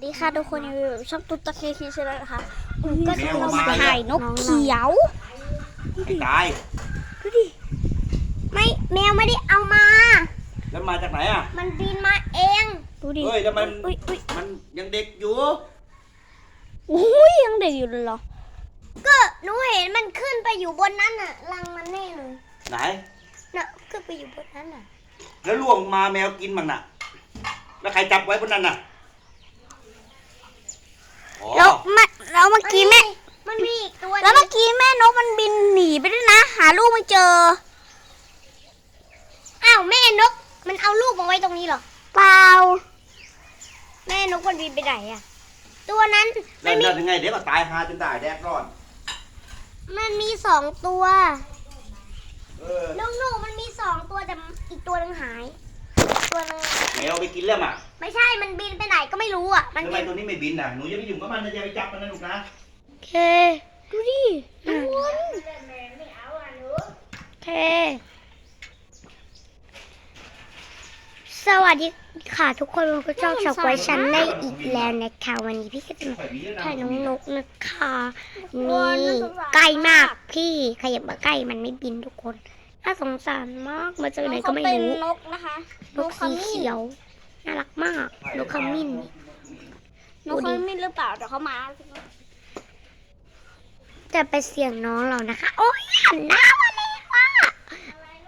สดีค่ะทุกคนอยู่กับช่องตุ๊กตาเคคีชแนลนะคะผมก็จะมาถ่ายนกเขียวให้ตายดูดิไม่แมวไม่ได้เอามา แล้วมาจากไหนอะ มันบินมาเองดูดิเฮ้ยแล้วมันอุ้ยอุ้ยมันยังเด็กอยู่อุ้ยยังเด็กอยู่เลยเหรอก็หนูเห็นมันขึ้นไปอยู่บนนั้นน่ะรังมันแน่เลยไหนน่ะขึ้นไปอยู่บนนั้นน่ะแล้วล่วงมาแมวกินมั่งน่ะ แล้วใครจับไว้บนนั้นน่ะอ๋อ แล้วมาแล้วเมื่อกี้แม่ มันมีอีกตัวแล้วเมื่อกี้แม่นกมันบินหนีไปด้วยนะ หาลูกไม่เจอ อ้าวแม่นก มันเอาลูกมาไว้ตรงนี้เหรอ เปล่า แม่นกมันบินไปไหนอะตัวนั้นแล้มัวนมีเดินยังไงเดี๋ยวก็ตายหาจนได้แดดร้อนมันมีสองตัวเออลูกๆมันมีสองตัวแต่อีกตัวหนึงหาย ตัวหนึงแมวไปกินแล้วอะไม่ใช่มันบิน ไปไหนก็ไม่รู้อะ มันทำไมบินตัวนี้ไม่บินน่ะ หนูอย่าไปยุ่งกับมันนะอย่าไปจับมันนะลูกนะโอเค ดูดิทุกคนโอเค สวัสดีค่ะทุกคนผมก็ชอบชอบไว้ฉันได้อีกแล้วนะคะวันนี้พี่ก็จะมาถ่ายน้องนกนะคะนี่ใกล้มากพี่ขยับมาใกล้มันไม่บินทุกคนน่าสงสารมากมาเจอไหนก็ไม่รู้ นกนะคะนกสีเขียว น่ารักมากนกขมิ้น นกเขาไม่หรือเปล่าแต่เขามา จะไปเสียงน้องเรานะคะ โอ้ยหันหน้ามาเลยว่า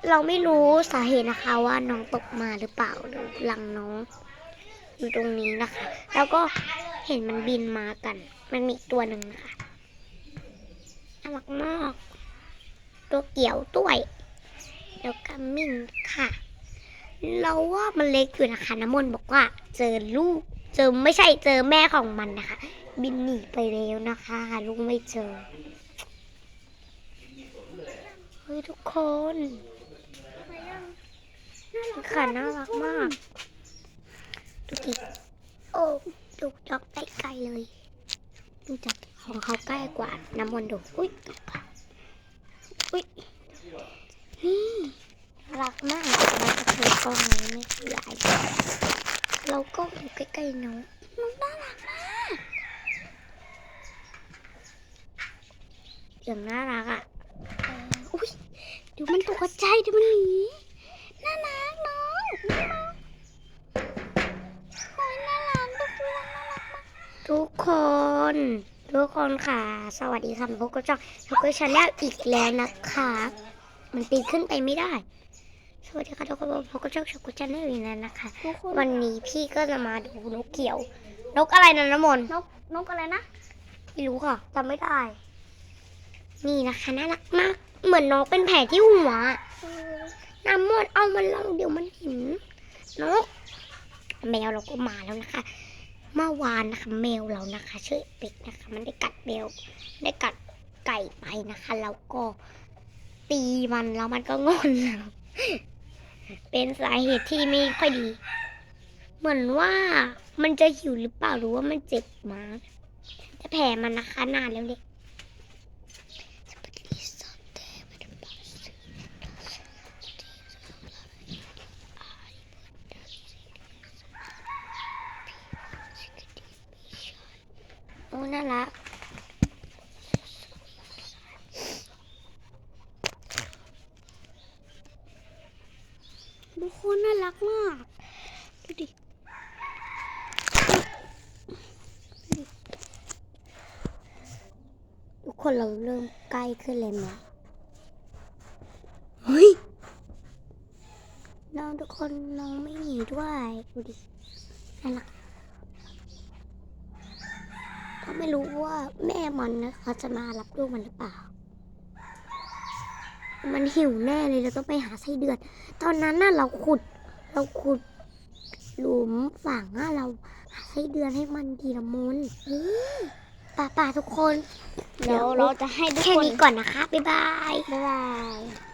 เราไม่รู้สาเหตุนะคะว่าน้องตกมาหรือเปล่าหรือหลังน้องอยู่ตรงนี้นะคะ แล้วก็เห็นมันบินมากัน มันมีอีกตัวหนึ่งนะคะน่ารักมาก ตัวเกี่ยวต้วย แล้วก็มิ้นค่ะ เราว่ามันเล็กอยู่นะคะ น้ำมนต์บอกว่าเจอลูก เจอไม่ใช่เจอแม่ของมันนะคะ บินหนีไปแล้วนะคะลูกไม่เจอเฮ้ยทุกคนน่ารักค่ะน่ารักมาก ดูดิโอ้ดูดอกไปไกลเลยดูจากของเขาใกล้กว่าน้ำมันดูอุ้ยอุ้ยนี่รักมากมันจะเคยกล้องเลยไม่ขยาย เราก็อยู่ใกล้ๆน้องน้องน่ารักมากอย่างน่ารักอะเอออุ้ยเดี๋ยวมันตกใจเดี๋ยวมันหนีน่ารักน้องน่ารักโอ้ยน่ารักทุกคนน่ารักมากทุกคนทุกคนค่ะ สวัสดีค่ะพบกับช่องทุกคนชาแนลอีกแล้วนะคะ มันปีนขึ้นไปไม่ได้ สวัสดีค่ะทุกคนพบกับช่องชกุชาแนลอีกแล้วนะคะ ทุกคนวันนี้พี่ก็จะมาดูนกเกี่ยว นกอะไรนะน้ำมนต์นกนกอะไรนะไม่รู้ค่ะจำไม่ได้ นี่นะคะน่ารักมาก เหมือนน้องเป็นแผลที่หัวอะน้ำมนต์เอามันลองเดี๋ยวมันเห็นนก แมวเราก็มาแล้วนะคะ เมื่อวานนะคะแมวเรานะคะชื่อเป็ดนะคะ มันได้กัดแมวได้กัดไก่ไปนะคะ แล้วก็ตีมันแล้วมันก็งอนเรา เป็นสาเหตุที่ไม่ค่อยดี เหมือนว่ามันจะหิวหรือเปล่าหรือว่ามันเจ็บมาแต่แผลมันนะคะนานแล้วเลยโอ้น่ารัก ทุกคนน่ารักมาก ดูดิทุกคนเราเริ่มใกล้ขึ้นเลยไหมเฮ้ย น้องทุกคนน้องไม่หนีด้วย ดูดิน่ารักก็ไม่รู้ว่าแม่มันนะคะจะมารับลูกมันหรือเปล่า มันหิวแน่เลยเราต้องไปหาไส้เดือน ตอนนั้นน่ะเราขุด เราขุด หลุมฝังอะเราหาไส้เดือนให้มันดีละมุนป่าป่าทุกคน เดี๋ยวเราจะให้ทุกแค่คนนี้ก่อนนะคะ บ๊ายบาย บ๊ายบาย